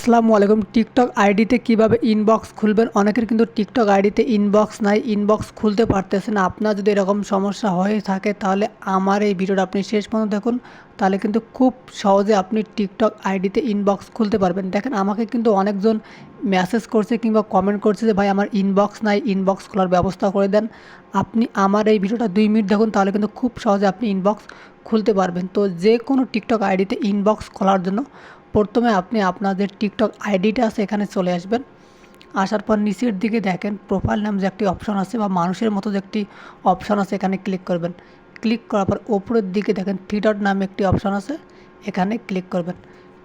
আসসালামু আলাইকুম। টিকটক আইডিতে কীভাবে ইনবক্স খুলবেন? অনেকের কিন্তু টিকটক আইডিতে ইনবক্স নাই ইনবক্স খুলতে পারতেছে না। আপনার যদি এরকম সমস্যা হয়ে থাকে, তাহলে আমার এই ভিডিওটা আপনি শেষ পর্যন্ত দেখুন। তাহলে কিন্তু খুব সহজে আপনি টিকটক আইডিতে ইনবক্স খুলতে পারবেন। দেখেন, আমাকে কিন্তু অনেকজন মেসেজ করছে কিংবা কমেন্ট করছে যে, ভাই, আমার ইনবক্স নাই ইনবক্স খোলার ব্যবস্থা করে দেন। আপনি আমার এই ভিডিওটা দুই মিনিট দেখুন, তাহলে কিন্তু খুব সহজে আপনি ইনবক্স খুলতে পারবেন। তো যে কোনো টিকটক আইডিতে ইনবক্স খোলার জন্য প্রথমে আপনি আপনাদের টিকটক আইডিটা আছে, এখানে চলে আসবেন। আসার পর নিচের দিকে দেখেন প্রোফাইল নাম যে একটি অপশন আছে বা মানুষের মতো যে একটি অপশন আছে, এখানে ক্লিক করবেন। ক্লিক করার পর ওপরের দিকে দেখেন থ্রি ডট নামে একটি অপশন আছে, এখানে ক্লিক করবেন।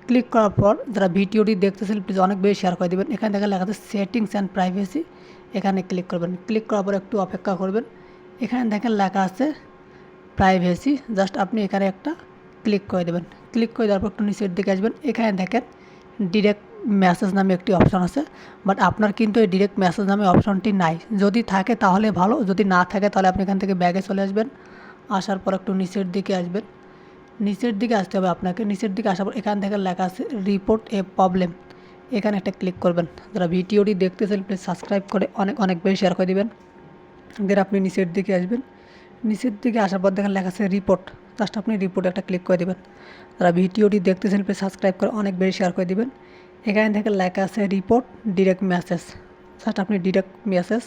ক্লিক করার পর যারা ভিডিওটি দেখতেছেন প্লিজ অনেক বেশি শেয়ার করে দেবেন। এখানে দেখেন লেখা আছে সেটিংস অ্যান্ড প্রাইভেসি এখানে ক্লিক করবেন। ক্লিক করার পর একটু অপেক্ষা করবেন। এখানে দেখেন লেখা আছে প্রাইভেসি জাস্ট আপনি এখানে একটা ক্লিক করে দেবেন। ক্লিক করে দেওয়ার পর একটু নিচের দিকে আসবেন। এখানে দেখেন ডিরেক্ট মেসেজ নামে একটি অপশন আছে। বাট আপনার কিন্তু এই ডিরেক্ট মেসেজ নামে অপশনটি নাই। যদি থাকে তাহলে ভালো, যদি না থাকে তাহলে আপনি এখান থেকে ব্যাগে চলে আসবেন। আসার পর একটু নিচের দিকে আসবেন। নিচের দিকে আসতে হবে আপনাকে। নিচের দিকে আসার পর এখান থেকে লেখা আছে রিপোর্ট এ প্রবলেম এখানে একটা ক্লিক করবেন। যারা ভিডিওটি দেখতেছেন প্লিজ সাবস্ক্রাইব করে অনেক অনেক বেশি শেয়ার করে দেবেন। দেন আপনি নিচের দিকে আসবেন। নিচের দিকে আসার পর দেখেন লেখা আছে রিপোর্ট জাস্ট আপনি রিপোর্ট একটা ক্লিক করে দেবেন। তারা ভিডিওটি দেখতেছেন প্লিজ সাবস্ক্রাইব করে অনেক বেশি শেয়ার করে দেবেন। এখানে থেকে লেখা আছে রিপোর্ট ডিরেক্ট মেসেজ জাস্ট আপনি ডিরেক্ট মেসেজ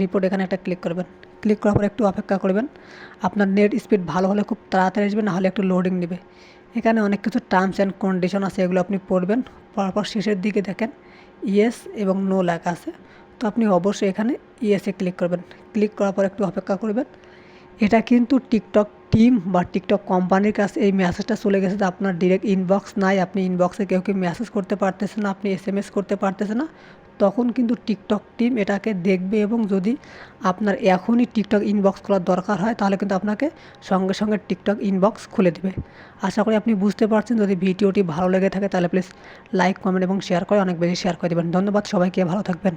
রিপোর্ট এখানে একটা ক্লিক করবেন। ক্লিক করার পর একটু অপেক্ষা করবেন। আপনার নেট স্পিড ভালো হলে খুব তাড়াতাড়ি আসবে, না হলে একটু লোডিং নেবে। এখানে অনেক কিছু টার্মস অ্যান্ড কন্ডিশন আছে, এগুলো আপনি পড়বেন। পড়ার পর শেষের দিকে দেখেন ইয়েস এবং নো লেখা আছে। তো আপনি অবশ্যই এখানে ইয়েসে ক্লিক করবেন। ক্লিক করার পর একটু অপেক্ষা করবেন। এটা কিন্তু টিকটক টিম বা টিকটক কোম্পানির কাছে এই মেসেজটা চলে গেছে যে আপনার ডিরেক্ট ইনবক্স নাই, আপনি ইনবক্সে কেউ কেউ মেসেজ করতে পারতেছে না, আপনি এস করতে পারতেছে না, তখন কিন্তু টিকটক টিম এটাকে দেখবে এবং যদি আপনার এখনই টিকটক ইনবক্স খোলার দরকার হয়, তাহলে কিন্তু আপনাকে সঙ্গে সঙ্গে টিকটক ইনবক্স খুলে দেবে। আশা করি আপনি বুঝতে পারছেন, যদি ভিডিওটি ভালো লেগে থাকে তাহলে প্লিজ লাইক কমেন্ট এবং শেয়ার করে অনেক বেশি শেয়ার করে দেবেন। ধন্যবাদ সবাইকে, ভালো থাকবেন।